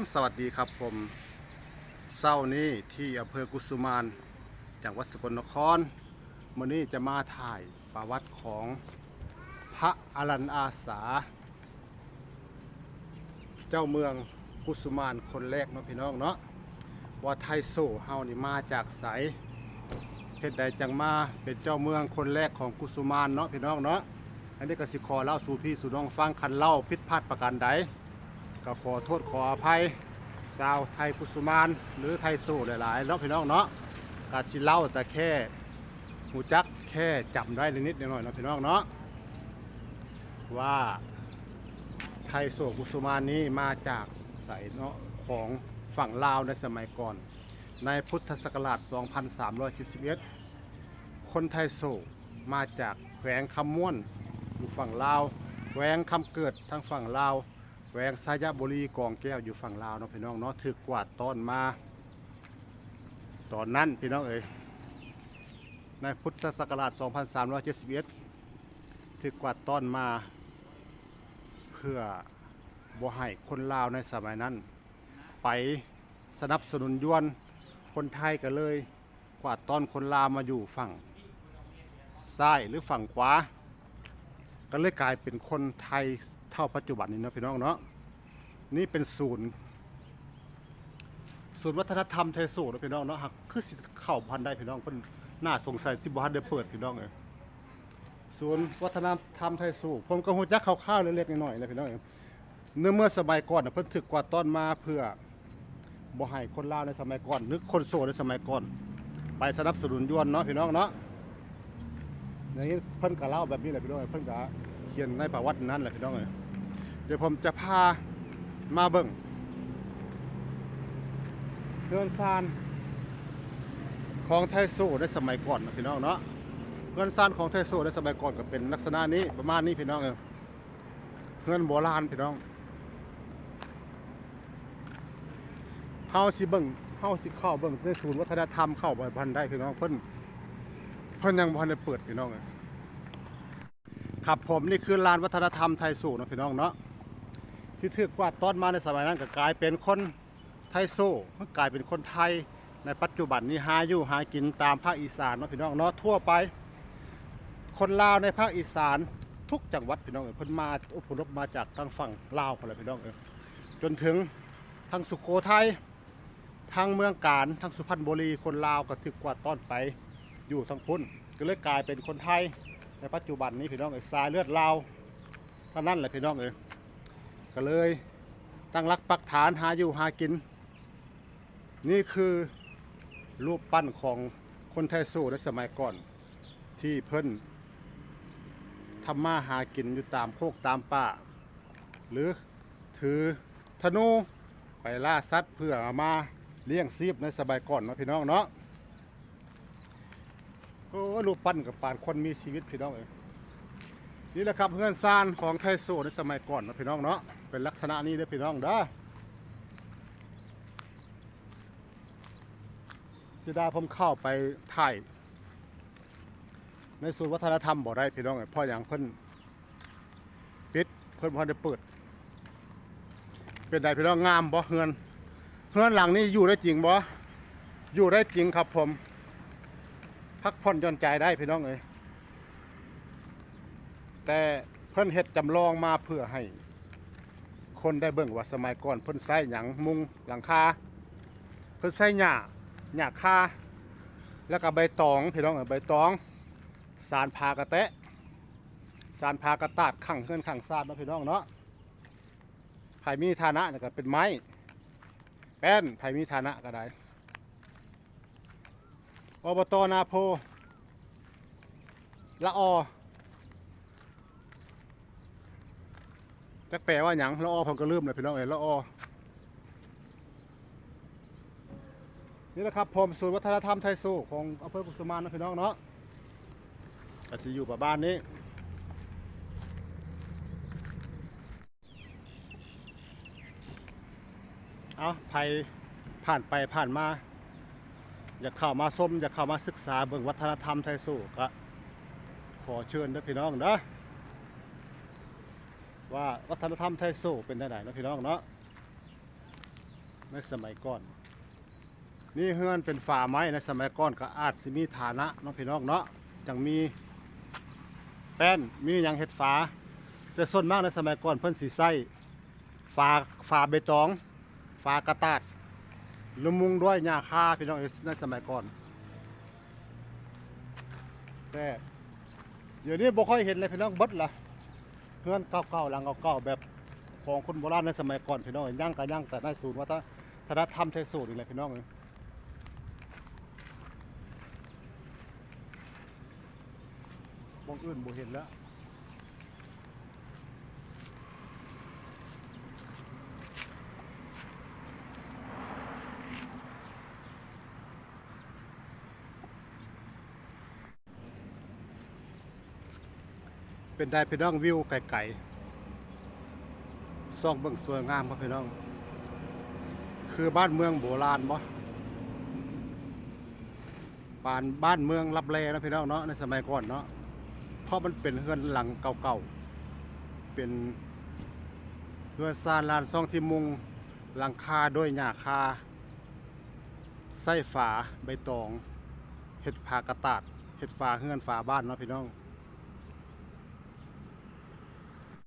มสวัสดีครับผมเศร้านี้ที่อำเภอกุสุมานจังหวัดสกลนครมื่อนี้จะมาถ่ายประวัติของพระอรันอาสา เจ้าเมืองกุสุมานคนแรกเนาะพี่น้องเนาะว่าไทยโซเฮานี่มาจากไสเหตุใดจังมาเป็นเจ้าเมืองคนแรกของกุสุมานเนาะพี่น้องเนาะอันนี้ก็สิขอเล่าสู่พี่สู่น้องฟังคันเล่าผิดพลาดประการใด ก็ขอโทษขออภัยชาวไทยกุสุมานหรือไทยสู้หลายๆเนาะพี่น้องเนาะกาชิเล่าแต่แค่หูจักแค่จำได้นิดหน่อยเนาะพี่น้องเนาะว่าไทยโศกุสุมานนี้มาจากสายเนาะของฝั่งลาวในสมัยก่อน ในพุทธศักราช 2371 คนไทยโศกมาจากแขวงคำม่วนอยู่ฝั่งลาว แขวงคำเกิดทางฝั่งลาว แหวงสายบุรีกองแก้วอยู่ฝั่งลาวเนาะพี่น้องเนาะถือกวาดต้อนมา ตอนนั้นพี่น้องเอ๋ยในพุทธศักราช 2371ถือกวาดต้อนมา เพื่อบ่ให้คนลาวในสมัยนั้น ไปสนับสนุนยวนคนไทยก็เลย กวาดต้อนคนลาวมาอยู่ฝั่งซ้ายหรือฝั่งขวา ก็เลยกลายเป็นคนไทย เท่าปัจจุบันนี้นะพี่น้องเนาะนี่เป็นศูนย์ศูนย์วัฒนธรรมไทยสูงนะพี่น้องเนาะหักคือสิเข้าพันได้พี่น้องเพิ่นน่าสงสัยที่บ่ทันได้เปิดพี่น้องเอ้ยศูนย์วัฒนธรรมไทยสูงผมก็ฮู้จักคร่าวๆเล็กๆน้อยๆนะพี่น้องเอ้ยเนื่อเมื่อสมัยก่อนน่ะเพิ่นถึกกว่าต้อนมาเพื่อบ่ให้คนลาวในสมัยก่อนหรือคนโสดในสมัยก่อน ไปสนับสนุนยวนเนาะพี่น้องเนาะอย่างนี้เพิ่นก็เล่าแบบนี้แหละพี่น้องเพิ่นก็ ขียนในประวัตินั้นแหละพี่น้องเอ้ยเดี๋ยวผมจะพามาเบิ่งเงินซานของไทยโซในสมัยก่อนนะพี่น้องเนาะเงินซานของไทยโซในสมัยก่อนก็เป็นลักษณะนี้ประมาณนี้พี่น้องเออเงินโบราณพี่น้องเฮาสิเบิ่งเฮาสิเข้าเบิ่งในศูนย์วัฒนธรรมเข้าบ่พันได้พี่น้องเพิ่นเพิ่นยังบ่ทันได้เปิดพี่น้องเอ้ย ครับผมนี่คือลานวัฒนธรรมไทยโซ่นะพี่น้องเนาะที่ถือกวาต้นมาในสมัยนั้นก็กลายเป็นคนไทยโซ่มันกลายเป็นคนไทยในปัจจุบันนี้หาอยู่หากินตามภาคอีสานนะพี่น้องเนาะทั่วไป คนลาวในภาคอีสานทุกจังหวัดพี่น้องเอ๋ยเพิ่นมาอพยพมาจากทางฝั่งลาวพนละพี่น้องเอ๋จนถึงทางสุโขทัยทางเมืองการทางสุพรรณบุรีคนลาวก็ถึกกว่าต้อนไปอยู่ทางพุ่นก็เลยกลายเป็นคนไทย ในปัจจุบันนี้พี่น้องเอ๋ยสายเลือดลาวเท่านั้นแหละพี่น้องเอ๋ยก็เลยตั้งรักปักฐานหาอยู่หากิน นี่คือรูปปั้นของคนไทยสู้ในสมัยก่อนที่เพิ่นทำมาหากินอยู่ตามโคกตามป่า หรือถือธนูไปล่าสัตว์เพื่อมาเลี้ยงชีพในสมัยก่อนเนาะพี่น้องเนาะ โอ้รูปปั้นกับป่านคนมีชีวิตพี่น้องเอ้ยนี่แหละครับเพื่อนซานของไทยโซในสมัยก่อนนะพี่น้องเนาะเป็นลักษณะนี้เด้อพี่น้องเด้อสิดาผมเข้าไปถ่ายในศูนย์วัฒนธรรมบ่ได้พี่น้องเอ้ยพราะอย่างเพิ่นปิดเพิ่นพอได้เปิด เป็นไดพี่น้องงามบ่เฮือนเฮือนหลังนี้อยู่ได้จริงบ่อยู่ได้จริงครับผม พักผ่อนหย่อนใจได้พี่น้องเอ้ยแต่เพิ่นเฮ็ดจำลองมาเพื่อให้ คนได้เบิ่งว่าสมัยก่อนเพิ่นใช้หยังมุงหลังคาเพิ่นใช้หญ้าหญ้าคาแล้วก็ใบตองพี่น้องเอ้ยใบตอง สารพากระแตะ สารพากระตาดขังเฮือนขังซาดเนาะพี่น้องเนาะไผมีฐานะนี่ก็เป็นไม้แป้นไผมีฐานะก็ได้ อบตนาโพละออจักแปลว่าหยังละออผมก็ลืมเลยพี่น้องเอ๋ยละออนี่แหละครับผมศูนย์วัฒนธรรมไทยสู้ของอำเภอกุสุมานนะพี่น้องเนาะก็สิอยู่ประบ้านนี้เอาใครผ่านไปผ่านมา อยากเข้ามาส้มอยากเข้ามาศึกษาเบิ่งวัฒนธรรมไทยสู้ก็ขอเชิญเด้อพี่น้องเด้อว่าวัฒนธรรมไทยโซ่เป็นได้ไหนนะพี่น้องเนาะในสมัยก่อน นี่เฮือนเป็นฝาไม้ในสมัยก่อนก็อาจสิมีฐานะเน้องพี่น้องเนาะจังมีแป้นมีหยังเฮ็ดฝาแต่ส่วนมากในสมัยก่อนเพิ่นสิใช้ฝาฝาใบตอง ฝากระตาด หรือมุงด้วยหญ้าคาพี่น้องในสมัยก่อน แต่เดี๋ยวนี้บ่ค่อยเห็นเลยพี่น้องเบิดละเพื่อนเก่าๆหลังเก่าๆแบบของคนโบราณในสมัยก่อนพี่น้องย่างก็ย่างแต่ในศูนย์วัฒนธรรมใช้สูตรนี่แหละพี่น้องเอ้ยมองอื่นบ่เห็นแล้ว เป็นได้พี่น้องวิวไกลๆส่องเบิ่งสวยงามครับพี่น้อง คือบ้านเมืองโบราณบ่ปานบ้านเมืองรับแลนะพี่น้องเนาะในสมัยก่อนเนาะเพราะมันเป็นเฮือนหลังเก่าๆเป็นเฮือนซานลานซ่องที่มุงหลังคาด้วยหญ้าคาไส้ฝาใบตองเห็ดผากระตาดเห็ดฝาเฮือนฝาบ้านเนาะพี่น้อง